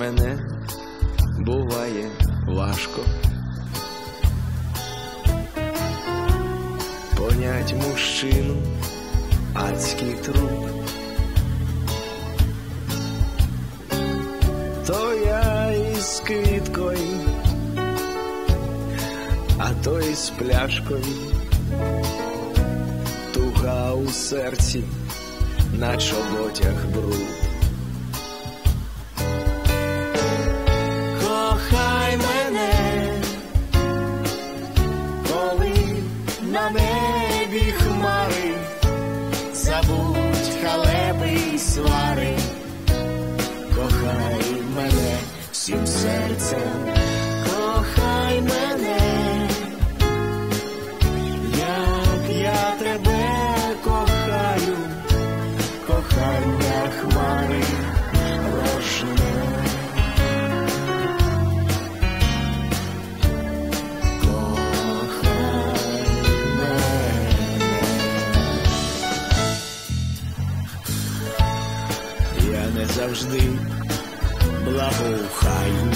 мене буває важко. Понять мужчину, адський труп. То я із квіткою, а то із пляшкою, туга у серці, на чоботях бруд. На небі хмари, забудь халепи й свари, кохай мене всім серцем, не завжди. Благоухаю,